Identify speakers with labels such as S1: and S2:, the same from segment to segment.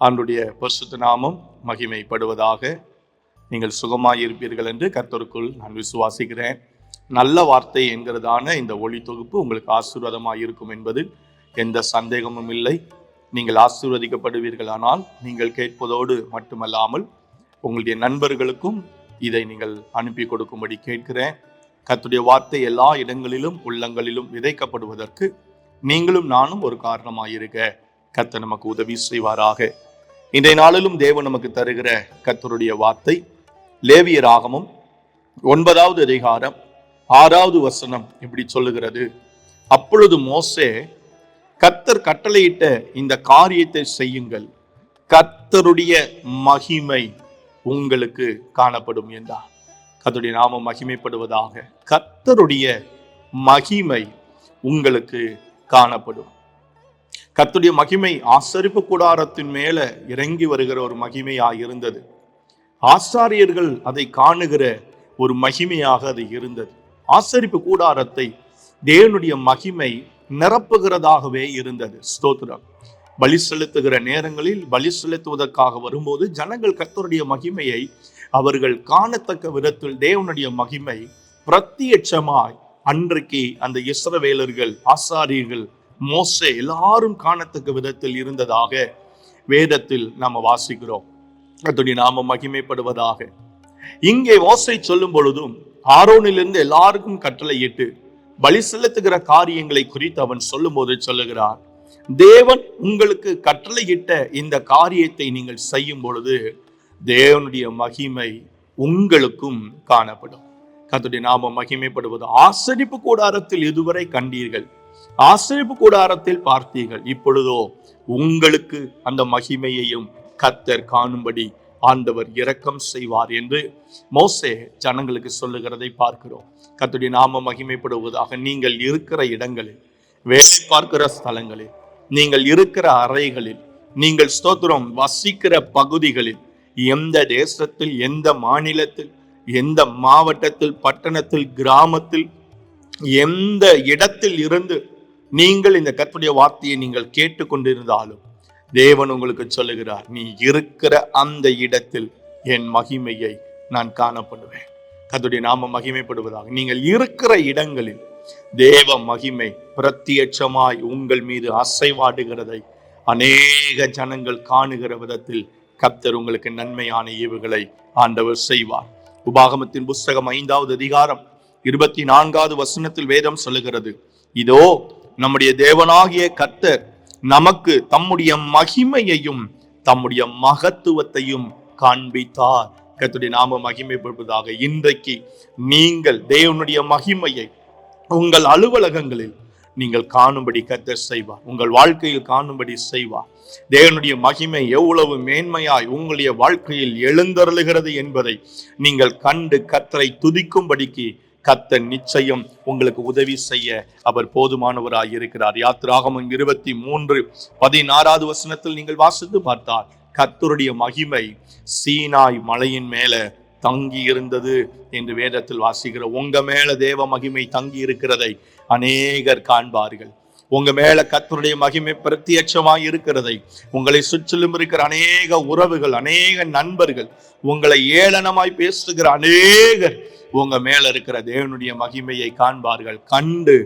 S1: ஆண்டுடைய பரிசுத்த நாமம் மகிமைப்படுவதாக நீங்கள் சுகமாயிருப்பீர்கள் என்று கர்த்தருக்குள் நான் விசுவாசிக்கிறேன். நல்ல வார்த்தை என்கிறதான இந்த ஒளி தொகுப்பு உங்களுக்கு ஆசீர்வாதமாக இருக்கும் என்பதில் எந்த சந்தேகமும் இல்லை. நீங்கள் ஆசீர்வதிக்கப்படுவீர்களானால் நீங்கள் கேட்பதோடு மட்டுமல்லாமல் உங்களுடைய நண்பர்களுக்கும் இதை நீங்கள் அனுப்பி கொடுக்கும்படி கேட்கிறேன். கத்துடைய வார்த்தை எல்லா இடங்களிலும் உள்ளங்களிலும் விதைக்கப்படுவதற்கு நீங்களும் நானும் ஒரு காரணமாயிருக்க கர்த்தர் நமக்கு உதவி செய்வாராக. இன்றைய நாளிலும் தேவன் நமக்கு தருகிற கத்தருடைய வார்த்தை லேவியராகமும் ஒன்பதாவது அதிகாரம் ஆறாவது வசனம் இப்படி சொல்லுகிறது. அப்பொழுது மோசே கத்தர் கட்டளையிட்ட இந்த காரியத்தை செய்யுங்கள். கத்தருடைய மகிமை உங்களுக்கு காணப்படும் என்றார். கத்தருடைய நாமம் மகிமைப்படுவதாக கத்தருடைய மகிமை உங்களுக்கு காணப்படும். கத்துடைய மகிமை ஆசரிப்பு கூடாரத்தின் மேல இறங்கி வருகிற ஒரு மகிமையாக இருந்தது. ஆசாரியர்கள் அதை காணுகிற ஒரு மகிமையாக அது இருந்தது. ஆசரிப்பு கூடாரத்தை தேவனுடைய மகிமை நிரப்புகிறதாகவே இருந்தது. ஸ்தோத்திரம். பலி செலுத்துகிற நேரங்களில் பலி செலுத்துவதற்காக வரும்போது ஜனங்கள் கர்த்தருடைய மகிமையை அவர்கள் காணத்தக்க விதத்தில் தேவனுடைய மகிமை பிரத்யட்சமாய் அன்றைக்கு அந்த இஸ்ரவேலர்கள் ஆசாரியர்கள் மோசே எல்லாரும் காணத்தக்க விதத்தில் இருந்ததாக வேதத்தில் நாம வாசிக்கிறோம். கர்த்தருடைய நாம மகிமைப்படுவதாக. இங்கே மோசை சொல்லும் பொழுதும் ஆரோனிலிருந்து எல்லாருக்கும் கட்டளையிட்டு பலி செலுத்துகிற காரியங்களை குறித்து அவன் சொல்லும் போது சொல்லுகிறார். தேவன் உங்களுக்கு கட்டளையிட்ட இந்த காரியத்தை நீங்கள் செய்யும் பொழுது தேவனுடைய மகிமை உங்களுக்கும் காணப்படும். கத்துடைய நாம மகிமைப்படுவது ஆசரிப்பு கூடாரத்தில் இதுவரை கண்டீர்கள். ஆசிரிப்பு கூடாரத்தில் பார்த்தீர்கள். இப்பொழுதோ உங்களுக்கு அந்த மகிமையையும் கத்தர் காணும்படி ஆண்டவர் இரக்கம் செய்வார் என்று மோசே ஜனங்களுக்கு சொல்லுகிறதை பார்க்கிறோம். கத்துடைய நாம மகிமைப்படுவதாக நீங்கள் இருக்கிற இடங்களில் வேலை பார்க்கிற ஸ்தலங்களில் நீங்கள் இருக்கிற அறைகளில் நீங்கள் ஸ்தோத்திரம் வசிக்கிற பகுதிகளில் எந்த தேசத்தில் எந்த மாநிலத்தில் எந்த மாவட்டத்தில் பட்டணத்தில் கிராமத்தில் எந்த இடத்தில் இருந்து நீங்கள் இந்த கற்புடைய வார்த்தையை நீங்கள் கேட்டுக்கொண்டிருந்தாலும் தேவன் உங்களுக்கு சொல்லுகிறார் நீ இருக்கிற அந்த இடத்தில் என் மகிமையை நான் காணப்படுவேன். கத்துடைய நாம மகிமைப்படுவதாக. நீங்கள் இருக்கிற இடங்களில் தேவ மகிமை பிரத்யட்சமாய் உங்கள் மீது அசைவாடுகிறதை அநேக ஜனங்கள் காணுகிற விதத்தில் கப்தர் உங்களுக்கு நன்மையான ஈவுகளை ஆண்டவர் செய்வார். உபாகமத்தின் புஸ்தகம் ஐந்தாவது அதிகாரம் இருபத்தி நான்காவது வசனத்தில் வேதம் சொல்லுகிறது இதோ நம்முடைய தேவனாகிய கர்த்தர் நமக்கு தம்முடைய மகிமையையும் தம்முடைய மகத்துவத்தையும் காண்பித்தார். கத்துடைய நாம மகிமைப்படுவதாக இன்றைக்கு நீங்கள் தேவனுடைய மகிமையை உங்கள் அலுவலகங்களில் நீங்கள் காணும்படி கத்தர் செய்வார். உங்கள் வாழ்க்கையில் காணும்படி செய்வார். தேவனுடைய மகிமை எவ்வளவு மேன்மையாய் உங்களுடைய வாழ்க்கையில் எழுந்தருளுகிறது என்பதை நீங்கள் கண்டு கத்தரை துதிக்கும்படிக்கு கத்த நிச்சயம் உங்களுக்கு உதவி செய்ய அவர் போதுமானவராய் இருக்கிறார். யாத்திராகமம் இருபத்தி மூன்று பதினாறாவது வசனத்தில் நீங்கள் வாசித்து பார்த்தால் கத்தருடைய மகிமை சீனாய் மலையின் மேல தங்கி இருந்தது என்று வேதத்தில் வாசிக்கிற உங்க மேல தேவ மகிமை தங்கி இருக்கிறதை அநேகர் காண்பார்கள். உங்க மேல கத்தருடைய மகிமை பிரத்யட்சமாய் இருக்கிறதை உங்களை சுற்றிலும் இருக்கிற அநேக உறவுகள் அநேக நண்பர்கள் உங்களை ஏளனமாய் பேசுகிற அநேகர் உங்க மேல இருக்கிற தேவனுடைய மகிமையை காண்பார்கள். கண்டு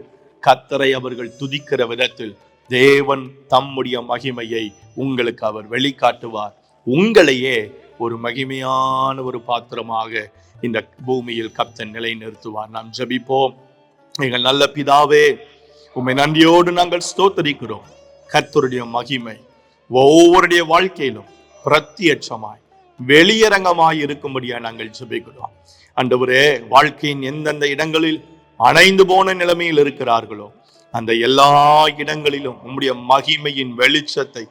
S1: கத்தரை அவர்கள் துதிக்கிற விதத்தில் தேவன் தம்முடைய மகிமையை உங்களுக்கு அவர் வெளிக்காட்டுவார். உங்களையே ஒரு மகிமையான ஒரு பாத்திரமாக இந்த பூமியில் கப்தன் நிலைநிறுத்துவார். நாம் ஜெபிப்போம். எங்கள் நல்ல பிதாவே உண்மை நன்றியோடு நாங்கள் ஸ்தோத்தரிக்கிறோம். கர்த்தருடைய மகிமை ஒவ்வொருடைய வாழ்க்கையிலும் பிரத்யட்சமாய் வெளியரங்கமாய் இருக்கும்படியா நாங்கள் ஜெபிக்கிறோம். அன்றவரே வாழ்க்கையின் எந்தெந்த இடங்களில் அணைந்து போன நிலைமையில் இருக்கிறார்களோ அந்த எல்லா இடங்களிலும் உம்முடைய மகிமையின் வெளிச்சத்தை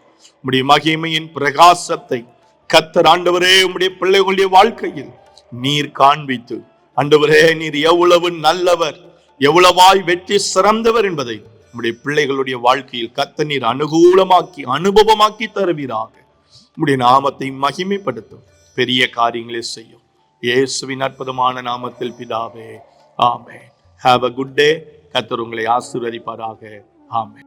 S1: உம்முடைய மகிமையின் பிரகாசத்தை கத்தர் ஆண்டவரே உம்முடைய பிள்ளைகளுடைய வாழ்க்கையில் நீர் காண்பித்து ஆண்டவரே நீர் எவ்வளவு நல்லவர் எவ்வளவாய் வெற்றி சிறந்தவர் என்பதை நம்முடைய பிள்ளைகளுடைய வாழ்க்கையில் கத்த நீர் அனுகூலமாக்கி அனுபவமாக்கி தருவீராக. நம்முடைய நாமத்தை மகிமைப்படுத்தும். பெரிய காரியங்களை செய்யும். இயேசுவின் அற்புதமான நாமத்தில் பிதாவே ஆமே ஹாவ் அ குட் டே கத்தர் உங்களை ஆசீர்வதிப்பாராக. ஆமே